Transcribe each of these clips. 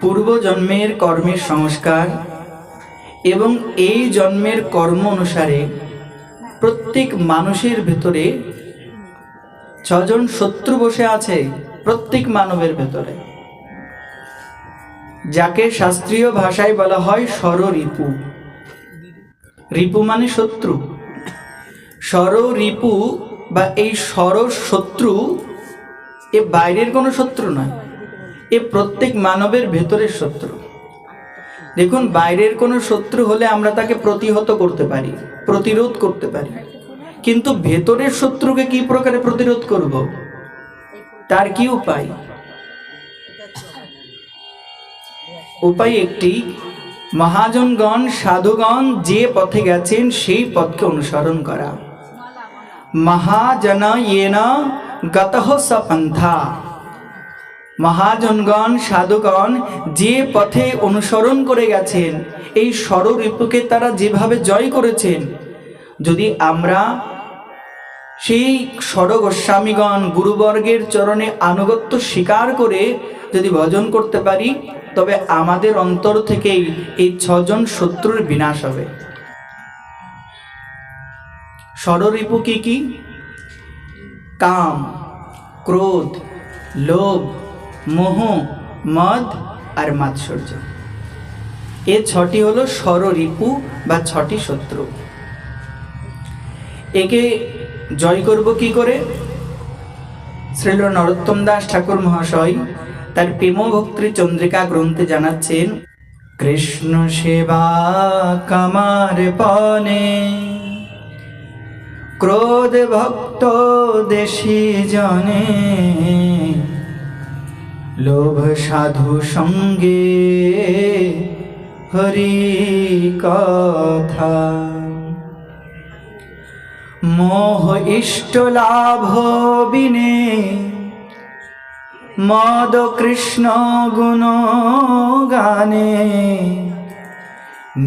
পূর্বজন্মের কর্মের সংস্কার এবং এই জন্মের কর্ম অনুসারে প্রত্যেক মানুষের ভেতরে ছজন শত্রু বসে আছে প্রত্যেক মানবের ভেতরে। যাকে শাস্ত্রীয় ভাষায় বলা হয় রিপু রিপু মানে শত্রু। রিপু বা এই সর শত্রু এ বাইরের কোনো শত্রু নয়। এ প্রত্যেক মানবের ভেতরের শত্রু। দেখুন, বাইরের কোনো শত্রু হলে আমরা তাকে প্রতিহত করতে পারি, প্রতিরোধ করতে পারি। কিন্তু ভেতরের শত্রুকে কি প্রকারে প্রতিরোধ করব? তার কি উপায়? উপায় একটি, মহাজনগণ, সাধুগণ যে পথে গেছেন সেই পথকে অনুসরণ করা। মহাজন ইয়েন গতহ সপন্থা। মহাজনগণ, সাধুগণ যে পথে অনুসরণ করে গেছেন, এই ষড়রিপুকে তারা যেভাবে জয় করেছেন, যদি আমরা সেই ষড় গোস্বামীগণ গুরুবর্গের চরণে আনুগত্য স্বীকার করে যদি ভজন করতে পারি, তবে আমাদের অন্তর থেকেই এই ছজন শত্রুর বিনাশ হবে। ষড়রিপু কি? কাম, ক্রোধ, লোভ মোহ, মদ আর মাৎসর্য। এ ছটি হলো ষড়রিপু বা ছটি শত্রু। একে জয় করব কি করে? শ্রীল নরোত্তম দাস ঠাকুর মহাশয় তার প্রেম ভক্তি চন্দ্রিকা গ্রন্থে জানাচ্ছেন, কৃষ্ণ সেবা কামার পনে ক্রোধ ভক্ত দেশি জনে লোভ সাধু সঙ্গে হরি কথা। মোহ ইষ্ট লাভ বিনে মদ কৃষ্ণ গুণ গানে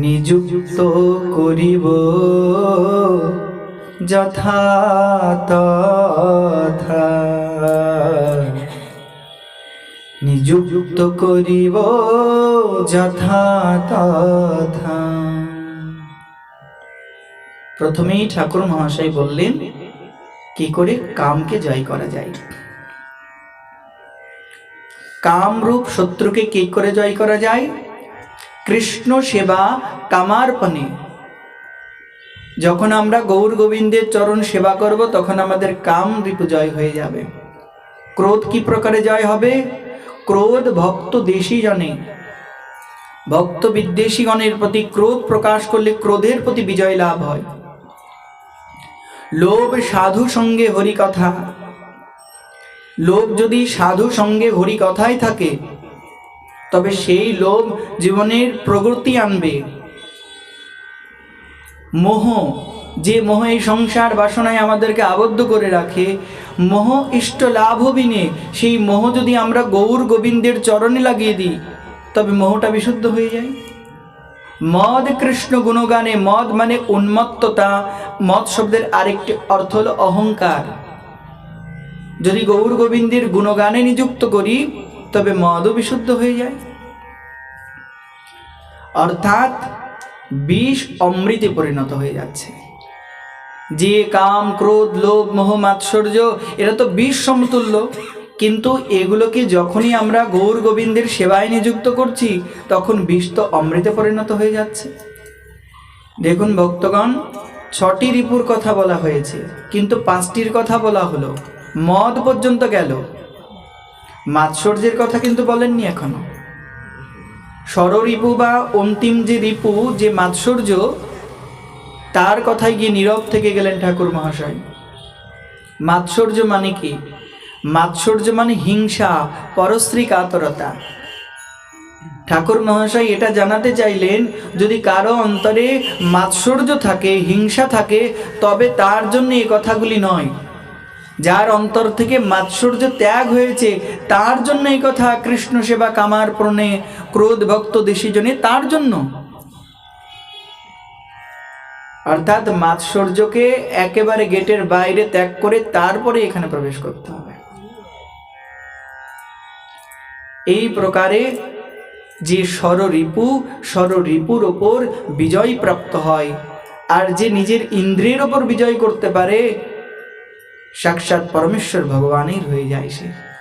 নিযুক্ত করিব যথা তথা নিযুক্ত করিব যথা তথা প্রথমেই ঠাকুর মহাশয় বললেন, কি করে কামকে জয় করা যায়? কামরূপ শত্রুকে কি করে জয় করা যায়? কৃষ্ণ সেবা কামার্পণে। যখন আমরা গৌর গোবিন্দের চরণ সেবা করব, তখন আমাদের কাম রিপু জয় হয়ে যাবে। ক্রোধ কি প্রকারে জয় হবে? ক্রোধ ভক্ত দেশি জনে ভক্ত বিদ্বেষীগণের প্রতি ক্রোধ প্রকাশ করলে ক্রোধের প্রতি বিজয় লাভ হয়। লোভ সাধু সঙ্গে হরি কথা লোভ যদি সাধু সঙ্গে হরি কথাই থাকে, তবে সেই লোভ জীবনের প্রগতি আনবে। মোহ, যে মোহ এই সংসার বাসনায় আমাদেরকে আবদ্ধ করে রাখে মোহ ইষ্ট লাভ বিনে সেই মোহ যদি আমরা গৌর গোবিন্দের চরণে লাগিয়ে দিই, তবে মোহটা বিশুদ্ধ হয়ে যায়। মদ কৃষ্ণ গুণগানে, মদ মানে উন্মত্ততা, মদ শব্দের আরেকটি অর্থ হল অহংকার। যদি গৌর গোবিন্দের গুণগানে নিযুক্ত করি, তবে মদও বিশুদ্ধ হয়ে যায়। অর্থাৎ বিষ অমৃতে পরিণত হয়ে যাচ্ছে। যে কাম, ক্রোধ, লোভ, মোহ, মাৎসর্য, এরা তো বিষ সমতুল্য। কিন্তু এগুলোকে যখনই আমরা গৌর গোবিন্দের সেবায় নিযুক্ত করছি, তখন বিষ তো অমৃতে পরিণত হয়ে যাচ্ছে। দেখুন ভক্তগণ, ছটি রিপুর কথা বলা হয়েছে, কিন্তু পাঁচটির কথা বলা হলো। মদ পর্যন্ত গেল। মাৎসর্যের কথা কিন্তু বলেননি এখনও। ষড়রিপু বা অন্তিম যে রিপু, যে মাৎসর্য তার কথায় গিয়ে নীরব থেকে গেলেন ঠাকুর মহাশয়। মাৎসর্য মানে কি? মাৎসর্য মানে হিংসা, পরশ্রী কাতরতা। ঠাকুর মহাশয় এটা জানাতে চাইলেন, যদি কারও অন্তরে মাৎসর্য থাকে, হিংসা থাকে, তবে তার জন্য এই কথাগুলি নয়। যার অন্তর থেকে মাৎসর্য ত্যাগ হয়েছে, তার জন্য এই কথা কৃষ্ণ সেবা কামার প্রণে, ক্রোধ ভক্ত দেশিজনে তার জন্য। অর্থাৎ মাৎসর্যকে একেবারে গেটের বাইরে ত্যাগ করে তারপরে এখানে প্রবেশ করতে হবে। এই প্রকারে যে স্বররিপু, স্বররিপুর ওপর বিজয় প্রাপ্ত হয়, আর যে নিজের ইন্দ্রিয়ের ওপর বিজয় করতে পারে, সাক্ষাৎ পরমেশ্বর ভগবানের হয়ে যায় সে।